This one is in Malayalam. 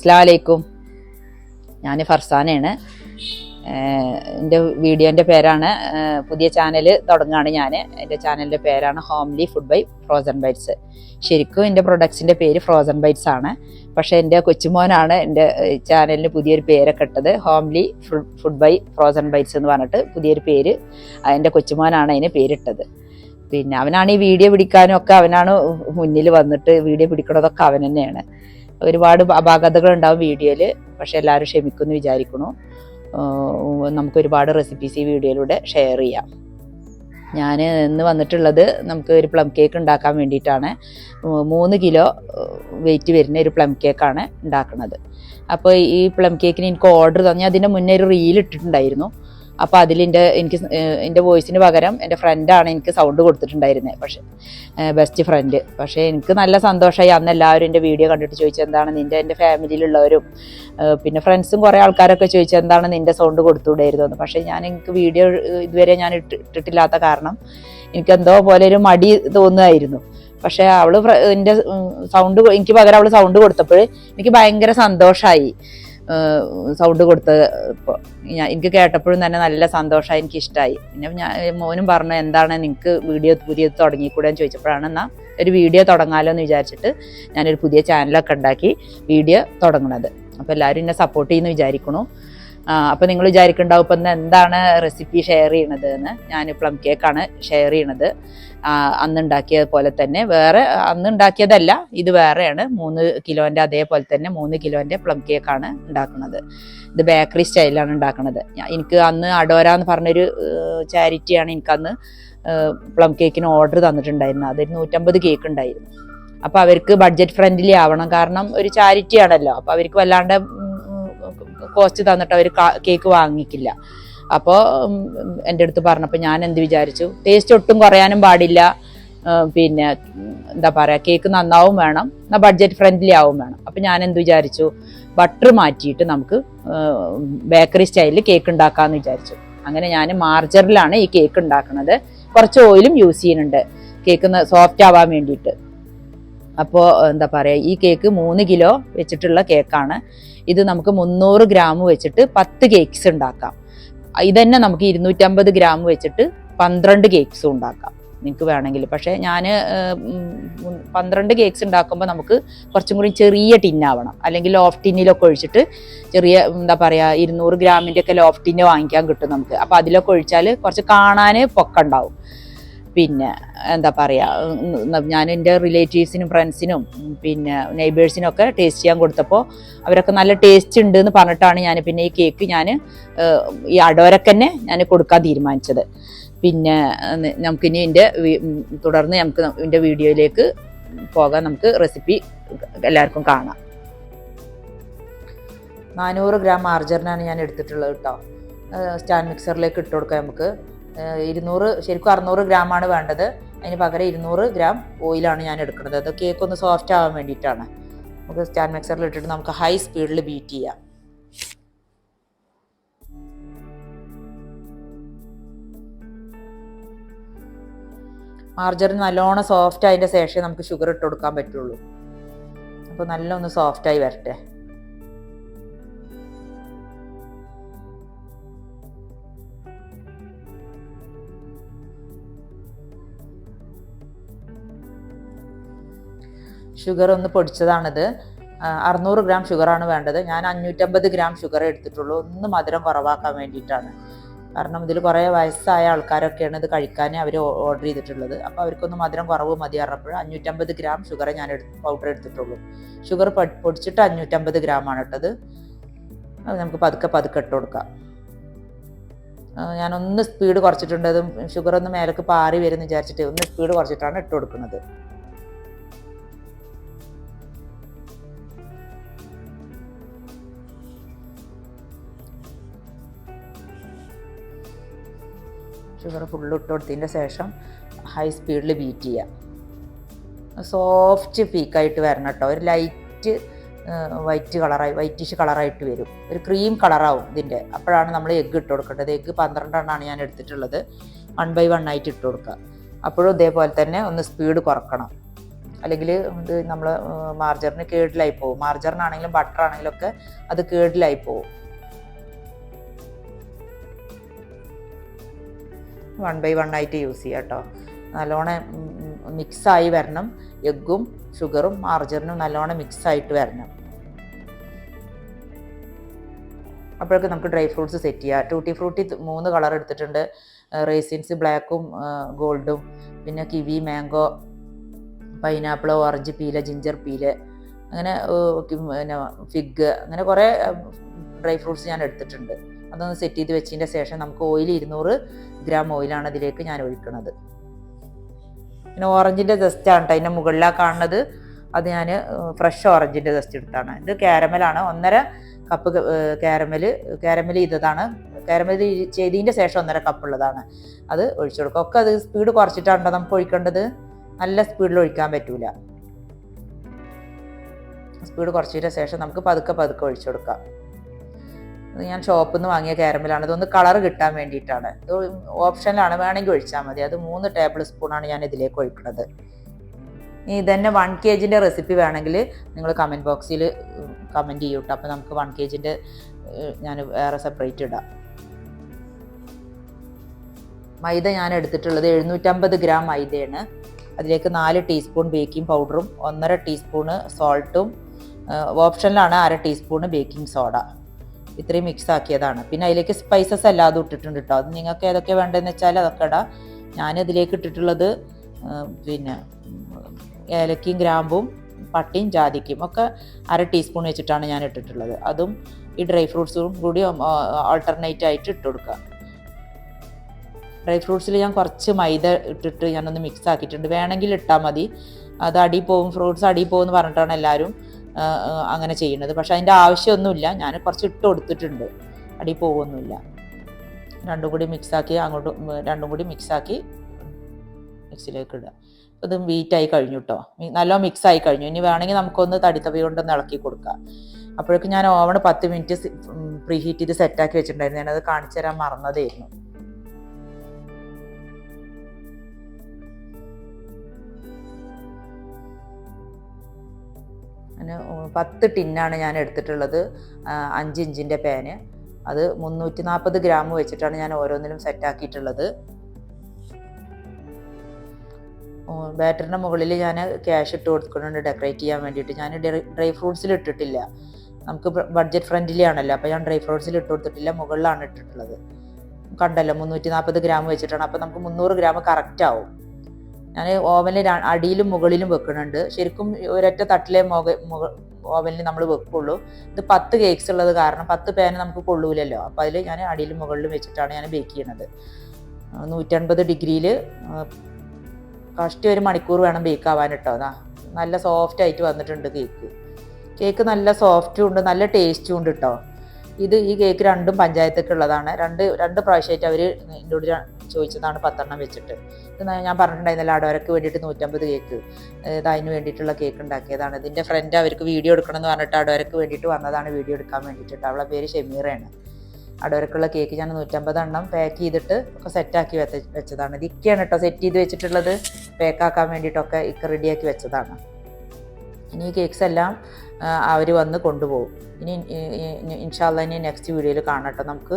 അസ്ലാമലൈക്കും ഞാൻ ഫർസാനയാണ് എന്റെ വീഡിയോന്റെ പേരാണ് പുതിയ ചാനൽ തുടങ്ങുകയാണ് ഞാൻ എന്റെ ചാനലിന്റെ പേരാണ് homely food by frozen bites. ശരിക്കും എന്റെ പ്രൊഡക്ട്സിന്റെ പേര് ഫ്രോസൺ ബൈറ്റ്സ് ആണ്. പക്ഷേ എന്റെ കൊച്ചുമോനാണ് എന്റെ ചാനലിന് പുതിയൊരു പേരൊക്കെ ഇട്ടത്. Homely food food by frozen bites എന്ന് പറഞ്ഞിട്ട് പുതിയൊരു പേര് എന്റെ കൊച്ചുമോനാണ് അതിന് പേരിട്ടത്. പിന്നെ അവനാണ് ഈ വീഡിയോ പിടിക്കാനും ഒക്കെ അവനാണ് മുന്നിൽ വന്നിട്ട് വീഡിയോ പിടിക്കണതൊക്കെ അവൻ തന്നെയാണ്. ഒരുപാട് അപാകതകൾ ഉണ്ടാവും വീഡിയോയിൽ പക്ഷെ എല്ലാവരും ക്ഷമിക്കുമെന്ന് വിചാരിക്കണു നമുക്ക് ഒരുപാട് റെസിപ്പീസ് ഈ വീഡിയോയിലൂടെ ഷെയർ ചെയ്യാം. ഞാൻ ഇന്ന് വന്നിട്ടുള്ളത് നമുക്ക് ഒരു പ്ലം കേക്ക് ഉണ്ടാക്കാൻ വേണ്ടിയിട്ടാണ്. മൂന്ന് കിലോ വെയിറ്റ് വരുന്ന ഒരു പ്ലം കേക്കാണ് ഉണ്ടാക്കുന്നത്. അപ്പോൾ ഈ പ്ലം കേക്കിന് എനിക്ക് ഓർഡർ തന്നെ. അതിന്റെ മുന്നേ ഒരു റീൽ ഇട്ടിട്ടുണ്ടായിരുന്നു. അപ്പോൾ അതിലെന്റെ എനിക്ക് എന്റെ വോയിസിന് പകരം എന്റെ ഫ്രണ്ടാണ് എനിക്ക് സൗണ്ട് കൊടുത്തിട്ടുണ്ടായിരുന്നത് പക്ഷേ ബെസ്റ്റ് ഫ്രണ്ട്. പക്ഷേ എനിക്ക് നല്ല സന്തോഷമായി അന്ന് എല്ലാവരും എന്റെ വീഡിയോ കണ്ടിട്ട് ചോദിച്ചത് എന്താണ് നിന്റെ എന്റെ ഫാമിലിയിലുള്ളവരും പിന്നെ ഫ്രണ്ട്സും കുറേ ആൾക്കാരൊക്കെ ചോദിച്ചത് എന്താണ് നിന്റെ സൗണ്ട് കൊടുത്തുകൂടായിരുന്നു എന്ന്. പക്ഷേ ഞാൻ എനിക്ക് വീഡിയോ ഇതുവരെ ഞാൻ ഇട്ട് ഇട്ടിട്ടില്ലാത്ത കാരണം എനിക്ക് എന്തോ പോലെ ഒരു മടി തോന്നുമായിരുന്നു പക്ഷെ അവൾ എന്റെ സൗണ്ട് എനിക്ക് പകരം അവൾ സൗണ്ട് കൊടുത്തപ്പോൾ എനിക്ക് ഭയങ്കര സന്തോഷമായി സൗണ്ട് കൊടുത്ത് ഞാൻ എനിക്ക് കേട്ടപ്പോഴും തന്നെ നല്ല സന്തോഷമായി എനിക്ക് ഇഷ്ടമായി പിന്നെ ഞാൻ മോനും പറഞ്ഞു എന്താണ് നിങ്ങൾക്ക് വീഡിയോ പുതിയത് തുടങ്ങിക്കൂടെ എന്ന് ചോദിച്ചപ്പോഴാണ് എന്നാൽ ഒരു വീഡിയോ തുടങ്ങാമല്ലോ എന്ന് വിചാരിച്ചിട്ട് ഞാനൊരു പുതിയ ചാനലൊക്കെ ഉണ്ടാക്കി വീഡിയോ തുടങ്ങണത്. അപ്പോൾ എല്ലാവരും എന്നെ സപ്പോർട്ട് ചെയ്യുന്നു വിചാരിക്കണു. അപ്പോൾ നിങ്ങൾ വിചാരിക്കുന്നുണ്ടാവും ഇപ്പം എന്താണ് റെസിപ്പി ഷെയർ ചെയ്യണത് എന്ന് ഞാൻ പ്ലം കേക്കാണ് ഷെയർ ചെയ്യണത്. ആ, അന്ന് ഉണ്ടാക്കിയത് പോലെ തന്നെ. വേറെ അന്ന് ഉണ്ടാക്കിയതല്ല ഇത് വേറെയാണ്. മൂന്ന് കിലോന്റെ അതേപോലെ തന്നെ മൂന്ന് കിലോന്റെ പ്ലം കേക്കാണ് ഉണ്ടാക്കുന്നത്. ഇത് ബേക്കറി സ്റ്റൈലാണ് ഉണ്ടാക്കുന്നത് എനിക്ക് അന്ന് അഡോര എന്ന് പറഞ്ഞൊരു ചാരിറ്റിയാണ് എനിക്കന്ന് പ്ലം കേക്കിന് ഓർഡർ തന്നിട്ടുണ്ടായിരുന്നത് അതൊരു നൂറ്റമ്പത് കേക്ക് ഉണ്ടായിരുന്നു. അപ്പോൾ അവർക്ക് ബഡ്ജറ്റ് ഫ്രണ്ട്ലി ആവണം. കാരണം ഒരു ചാരിറ്റി ആണല്ലോ. അപ്പോൾ അവർക്ക് വല്ലാണ്ട് കോസ്റ്റ് തന്നിട്ട് അവർ കേക്ക് വാങ്ങിക്കില്ല. അപ്പോൾ എന്റെ അടുത്ത് പറഞ്ഞപ്പോൾ ഞാൻ എന്ത് വിചാരിച്ചു? ടേസ്റ്റ് ഒട്ടും കുറയാനും പാടില്ല. പിന്നെ എന്താ പറയുക കേക്ക് നന്നാവും വേണം. എന്നാൽ ബഡ്ജറ്റ് ഫ്രണ്ട്ലി ആവും വേണം. അപ്പം ഞാൻ എന്ത് വിചാരിച്ചു? ബട്ടർ മാറ്റിയിട്ട് നമുക്ക് ബേക്കറി സ്റ്റൈലിൽ കേക്ക് ഉണ്ടാക്കാമെന്ന് വിചാരിച്ചു. അങ്ങനെ ഞാൻ മാർജറിലാണ് ഈ കേക്ക് ഉണ്ടാക്കുന്നത് കുറച്ച് ഓയിലും യൂസ് ചെയ്യുന്നുണ്ട്. കേക്ക് സോഫ്റ്റ് ആവാൻ വേണ്ടിയിട്ട്. അപ്പോൾ എന്താ പറയുക ഈ കേക്ക് മൂന്ന് കിലോ വെച്ചിട്ടുള്ള കേക്കാണ്. ഇത് നമുക്ക് മുന്നൂറ് ഗ്രാം വെച്ചിട്ട് പത്ത് കേക്ക്സ് ഉണ്ടാക്കാം. ഇതന്നെ നമുക്ക് ഇരുന്നൂറ്റമ്പത് ഗ്രാം വെച്ചിട്ട് പന്ത്രണ്ട് കേക്ക്സും ഉണ്ടാക്കാം. നിങ്ങൾക്ക് വേണമെങ്കിൽ. പക്ഷേ ഞാൻ പന്ത്രണ്ട് കേക്ക്സ് ഉണ്ടാക്കുമ്പോൾ നമുക്ക് കുറച്ചും കൂടി ചെറിയ ടിന്നാവണം അല്ലെങ്കിൽ ലോഫ് ടിന്നിലൊക്കെ ഒഴിച്ചിട്ട് ചെറിയ എന്താ പറയുക ഇരുന്നൂറ് ഗ്രാമിന്റെ ഒക്കെ ലോഫ് ടിന്ന് വാങ്ങിക്കാൻ കിട്ടും നമുക്ക്. അപ്പോൾ അതിലൊക്കെ ഒഴിച്ചാൽ കുറച്ച് കാണാൻ പൊക്കുണ്ടാവും പിന്നെ എന്താ പറയുക ഞാൻ എന്റെ റിലേറ്റീവ്സിനും ഫ്രണ്ട്സിനും പിന്നെ നെയ്ബേഴ്സിനൊക്കെ ടേസ്റ്റ് ചെയ്യാൻ കൊടുത്തപ്പോൾ അവരൊക്കെ നല്ല ടേസ്റ്റ് ഉണ്ട് എന്ന് പറഞ്ഞിട്ടാണ് ഞാൻ പിന്നെ ഈ കേക്ക് ഞാൻ ഈ അടോരക്ക് തന്നെ ഞാൻ കൊടുക്കാൻ തീരുമാനിച്ചത്. പിന്നെ നമുക്കിനി എന്റെ തുടർന്ന് നമുക്ക് എന്റെ വീഡിയോയിലേക്ക് പോകാൻ നമുക്ക് റെസിപ്പി എല്ലാവർക്കും കാണാം. നാനൂറ് ഗ്രാം മാർജറിനാണ് ഞാൻ എടുത്തിട്ടുള്ളത് കേട്ടോ സ്റ്റാൻഡ് മിക്സറിലേക്ക് ഇട്ട് കൊടുക്കാം നമുക്ക്. ഇരുന്നൂറ് ശരിക്കും അറുന്നൂറ് ഗ്രാമാണ് വേണ്ടത്. അതിന് പകരം ഇരുന്നൂറ് ഗ്രാം ഓയിലാണ് ഞാൻ എടുക്കുന്നത്. അത് കേക്ക് ഒന്ന് സോഫ്റ്റ് ആവാൻ വേണ്ടിയിട്ടാണ്. നമുക്ക് സ്റ്റാൻഡ് മിക്സറിൽ ഇട്ടിട്ട് നമുക്ക് ഹൈ സ്പീഡിൽ ബീറ്റ് ചെയ്യാം. മാർജറിൻ നല്ലോണം സോഫ്റ്റ് ആയതിന്റെ ശേഷം നമുക്ക് ഷുഗർ ഇട്ട് കൊടുക്കാൻ പറ്റുള്ളൂ. അപ്പോൾ നല്ല ഒന്ന് സോഫ്റ്റായി വരട്ടെ. ഷുഗർ ഒന്ന് പൊടിച്ചതാണിത്. അറുന്നൂറ് ഗ്രാം ഷുഗറാണ് വേണ്ടത്. ഞാൻ അഞ്ഞൂറ്റമ്പത് ഗ്രാം ഷുഗർ എടുത്തിട്ടുള്ളൂ. ഒന്ന് മധുരം കുറവാക്കാൻ വേണ്ടിയിട്ടാണ്. കാരണം ഇതിൽ കുറേ വയസ്സായ ആൾക്കാരൊക്കെയാണ് ഇത് കഴിക്കാൻ അവർ ഓർഡർ ചെയ്തിട്ടുള്ളത്. അപ്പോൾ അവർക്കൊന്ന് മധുരം കുറവ് മതി പറഞ്ഞപ്പോൾ അഞ്ഞൂറ്റമ്പത് ഗ്രാം ഷുഗർ ഞാൻ എടുത്ത് പൗഡർ എടുത്തിട്ടുള്ളൂ. ഷുഗർ പൊടിച്ചിട്ട് അഞ്ഞൂറ്റമ്പത് ഗ്രാം ആണ് ഇട്ടത്. അത് നമുക്ക് പതുക്കെ പതുക്കെ ഇട്ട് കൊടുക്കാം. ഞാനൊന്ന് സ്പീഡ് കുറച്ചിട്ടുണ്ട്. ഷുഗർ ഒന്ന് മേലേക്ക് പാറി വരുമെന്ന് വിചാരിച്ചിട്ട് ഒന്ന് സ്പീഡ് കുറച്ചിട്ടാണ് ഇട്ട് കൊടുക്കുന്നത്. ഷുഗർ ഫുള്ള് ഇട്ട് കൊടുത്തതിന്റെ ശേഷം ഹൈ സ്പീഡിൽ ബീറ്റ് ചെയ്യുക. സോഫ്റ്റ് പീക്കായിട്ട് വരണം കേട്ടോ. ഒരു ലൈറ്റ് വൈറ്റ് കളറായി വൈറ്റിഷ് കളറായിട്ട് വരും. ഒരു ക്രീം കളറാവും ഇതിന്റെ. അപ്പോഴാണ് നമ്മൾ എഗ്ഗ് ഇട്ട് കൊടുക്കേണ്ടത്. എഗ്ഗ് പന്ത്രണ്ടെണ്ണമാണ് ഞാൻ എടുത്തിട്ടുള്ളത്. വൺ ബൈ വൺ ആയിട്ട് ഇട്ട് കൊടുക്കുക. അപ്പോഴും ഇതേപോലെ തന്നെ ഒന്ന് സ്പീഡ് കുറക്കണം. അല്ലെങ്കിൽ ഇത് നമ്മൾ മാർജറിന് കേടിലായി പോകും. മാർജറിനാണെങ്കിലും ബട്ടർ ഒക്കെ അത് കേടിലായി പോകും. വൺ ബൈ വൺ ആയിട്ട് യൂസ് ചെയ്യാം കേട്ടോ നല്ലോണം മിക്സായി വരണം. എഗ്ഗും ഷുഗറും മാർജറിനും നല്ലോണം മിക്സായിട്ട് വരണം. അപ്പോഴൊക്കെ നമുക്ക് ഡ്രൈ ഫ്രൂട്ട്സ് സെറ്റ് ചെയ്യാം. ടൂട്ടി ഫ്രൂട്ടി മൂന്ന് കളർ എടുത്തിട്ടുണ്ട്. റേസിൻസ് ബ്ലാക്കും ഗോൾഡും പിന്നെ kiwi mango pineapple orange peel ginger peel അങ്ങനെ പിന്നെ ഫിഗ് അങ്ങനെ കുറേ ഡ്രൈ ഫ്രൂട്ട്സ് ഞാൻ എടുത്തിട്ടുണ്ട്. അതൊന്ന് സെറ്റ് ചെയ്ത് വെച്ചതിന്റെ ശേഷം നമുക്ക് ഓയിൽ ഇരുന്നൂറ് ഗ്രാം ഓയിലാണ് അതിലേക്ക് ഞാൻ ഒഴിക്കുന്നത്. പിന്നെ ഓറഞ്ചിന്റെ ആണ് കേട്ടോ അതിന്റെ മുകളിലാണ് കാണുന്നത്. അത് ഞാൻ ഫ്രഷ് ഓറഞ്ചിന്റെ ജസ്റ്റ് എടുത്താണ്. ഇത് കാരമലാണ് ഒന്നര കപ്പ് കാരമൽ കാരമൽ ചെയ്തതാണ് കാരമൽ ചെയ്തതിന്റെ ശേഷം ഒന്നര കപ്പ് ഉള്ളതാണ്. അത് ഒഴിച്ചു കൊടുക്കുക. ഒക്കെ അത് സ്പീഡ് കുറച്ചിട്ടാണോ നമുക്ക് ഒഴിക്കേണ്ടത്? നല്ല സ്പീഡിൽ ഒഴിക്കാൻ പറ്റൂല. സ്പീഡ് കുറച്ചതിന് ശേഷം നമുക്ക് പതുക്കെ പതുക്കെ ഒഴിച്ചു കൊടുക്കാം. ഇത് ഞാൻ ഷോപ്പിൽ നിന്ന് വാങ്ങിയ കാരമലാണ് ഇതൊന്ന് കളർ കിട്ടാൻ വേണ്ടിയിട്ടാണ്. ഇത് ഓപ്ഷനിലാണ് വേണമെങ്കിൽ ഒഴിച്ചാൽ മതി. അത് മൂന്ന് ടേബിൾ സ്പൂണാണ് ഞാൻ ഇതിലേക്ക് ഒഴിക്കുന്നത്. ഇനി ഇതന്നെ വൺ കെ ജിന്റെ റെസിപ്പി വേണമെങ്കിൽ നിങ്ങൾ കമന്റ് ബോക്സിൽ കമന്റ് ചെയ്യൂ കേട്ടോ അപ്പോൾ നമുക്ക് വൺ കെ ജിന്റെ ഞാൻ വേറെ സെപ്പറേറ്റ് ഇടാം. മൈദ ഞാൻ എടുത്തിട്ടുള്ളത് എഴുന്നൂറ്റമ്പത് ഗ്രാം മൈദയാണ്. അതിലേക്ക് നാല് ടീസ്പൂൺ ബേക്കിംഗ് പൗഡറും ഒന്നര ടീസ്പൂണ് സോൾട്ടും ഓപ്ഷനിലാണ് അര ടീസ്പൂണ് ബേക്കിംഗ് സോഡ ഇത്രയും മിക്സ് ആക്കിയതാണ്. പിന്നെ അതിലേക്ക് സ്പൈസസ് അല്ലാതെ ഇട്ടിട്ടുണ്ട് കേട്ടോ അത് നിങ്ങൾക്ക് ഏതൊക്കെ വേണ്ടതെന്ന് വെച്ചാൽ അതൊക്കെ ഇടാം. ഞാൻ അതിലേക്ക് ഇട്ടിട്ടുള്ളത് പിന്നെ ഏലക്കയും ഗ്രാമ്പും പട്ടിയും ജാതിക്കും ഒക്കെ അര ടീസ്പൂൺ വെച്ചിട്ടാണ് ഞാൻ ഇട്ടിട്ടുള്ളത്. അതും ഈ ഡ്രൈ ഫ്രൂട്ട്സും കൂടി ആൾട്ടർനേറ്റ് ആയിട്ട് ഇട്ട് കൊടുക്കുക. ഡ്രൈ ഫ്രൂട്ട്സിൽ ഞാൻ കുറച്ച് മൈദ ഇട്ടിട്ട് ഞാനൊന്ന് മിക്സ് ആക്കിയിട്ടുണ്ട്. വേണമെങ്കിൽ ഇട്ടാൽ മതി. അത് അടി പോവും. ഫ്രൂട്ട്സ് അടി പോകും എന്ന് പറഞ്ഞിട്ടാണ് എല്ലാവരും അങ്ങനെ ചെയ്യുന്നത്. പക്ഷെ അതിന്റെ ആവശ്യമൊന്നുമില്ല. ഞാൻ കുറച്ച് ഇട്ട് കൊടുത്തിട്ടുണ്ട്. അടി പോകുമൊന്നുമില്ല. രണ്ടും കൂടി മിക്സാക്കി അങ്ങോട്ടും രണ്ടും കൂടി മിക്സാക്കി മിക്സിലേക്ക് ഇടുക. ഇത് വീറ്റായി കഴിഞ്ഞു കേട്ടോ നല്ല മിക്സായി കഴിഞ്ഞു. ഇനി വേണമെങ്കിൽ നമുക്കൊന്ന് തടിത്തവി കൊണ്ടൊന്ന് ഇളക്കി കൊടുക്കാം. അപ്പോഴേക്കും ഞാൻ ഓവൺ പത്ത് മിനിറ്റ് പ്രീ ഹീറ്റ് ചെയ്ത് സെറ്റാക്കി വെച്ചിട്ടുണ്ടായിരുന്നു. ഞാനത് കാണിച്ചു തരാൻ മറന്നതായിരുന്നു. ഉം, പത്ത് ടിന്നാണ് ഞാൻ എടുത്തിട്ടുള്ളത്. അഞ്ച് ഇഞ്ചിന്റെ പാന്. അത് മുന്നൂറ്റി നാൽപ്പത് ഗ്രാം വെച്ചിട്ടാണ് ഞാൻ ഓരോന്നിലും സെറ്റാക്കിയിട്ടുള്ളത്. ബാറ്ററിന്റെ മുകളിൽ ഞാൻ ക്യാഷ് ഇട്ട് കൊടുക്കുന്നുണ്ട് ഡെക്കറേറ്റ് ചെയ്യാൻ വേണ്ടിയിട്ട്. ഞാൻ ഡ്രൈ ഫ്രൂട്ട്സിൽ ഇട്ടിട്ടില്ല. നമുക്ക് ബഡ്ജറ്റ് ഫ്രണ്ട്ലി ആണല്ലോ അപ്പോൾ ഞാൻ ഡ്രൈ ഫ്രൂട്ട്സിൽ ഇട്ട് കൊടുത്തിട്ടില്ല. മുകളിലാണ് ഇട്ടിട്ടുള്ളത്. കണ്ടല്ലോ മുന്നൂറ്റി നാൽപ്പത് ഗ്രാം വെച്ചിട്ടാണ്. അപ്പോൾ നമുക്ക് മുന്നൂറ് ഗ്രാം കറക്റ്റ് ആവും ഞാൻ ഓവനിൽ അടിയിലും മുകളിലും വെക്കുന്നുണ്ട് ശരിക്കും ഒരൊറ്റ തട്ടിലെ മുക ഓവനിൽ നമ്മൾ വെക്കുള്ളൂ. ഇത് പത്ത് കേക്ക്സ് ഉള്ളത് കാരണം പത്ത് പേന നമുക്ക് കൊള്ളൂലല്ലോ. അപ്പോൾ അതിൽ ഞാൻ അടിയിലും മുകളിലും വെച്ചിട്ടാണ് ഞാൻ ബേക്ക് ചെയ്യണത്. നൂറ്റൻപത് ഡിഗ്രിയിൽ കഷ്ടി ഒരു മണിക്കൂർ വേണം ബേക്ക് ആവാൻ കേട്ടോ നല്ല സോഫ്റ്റ് ആയിട്ട് വന്നിട്ടുണ്ട് കേക്ക് കേക്ക് നല്ല സോഫ്റ്റും ഉണ്ട് നല്ല ടേസ്റ്റും ഉണ്ട് കേട്ടോ ഇത് ഈ കേക്ക് രണ്ടും പഞ്ചായത്തൊക്കെ ഉള്ളതാണ്. രണ്ട് രണ്ട് പ്രാവശ്യമായിട്ട് അവർ എന്നോട് ചോദിച്ചതാണ് പത്തെണ്ണം വെച്ചിട്ട്. ഞാൻ പറഞ്ഞിട്ടുണ്ടായിരുന്നല്ലോ അടവരക്ക് വേണ്ടിയിട്ട് നൂറ്റമ്പത് കേക്ക്. ഇത് അതിന് വേണ്ടിയിട്ടുള്ള കേക്ക് ഉണ്ടാക്കിയതാണ്. ഇതിന്റെ ഫ്രണ്ട് അവർക്ക് വീഡിയോ എടുക്കണം എന്ന് പറഞ്ഞിട്ട് അടവരക്ക് വേണ്ടിയിട്ട് വന്നതാണ് വീഡിയോ എടുക്കാൻ വേണ്ടിയിട്ട്. അവളെ പേര് ഷെമീറയാണ്. അടവരക്കുള്ള കേക്ക് ഞാൻ നൂറ്റമ്പത് എണ്ണം പാക്ക് ചെയ്തിട്ട് ഒക്കെ സെറ്റാക്കി വെച്ച വെച്ചതാണ്. ഇത് കേട്ടോ സെറ്റ് ചെയ്ത് വെച്ചിട്ടുള്ളത്. പാക്കാക്കാൻ വേണ്ടിയിട്ടൊക്കെ ഇക്ക റെഡിയാക്കി വെച്ചതാണ്. ഇനി ഈ കേക്ക്സ് എല്ലാം അവർ വന്ന് കൊണ്ടുപോകും. ഇനി ഇൻഷാല്ല ഇനി നെക്സ്റ്റ് വീഡിയോയിൽ കാണട്ടെ നമുക്ക്.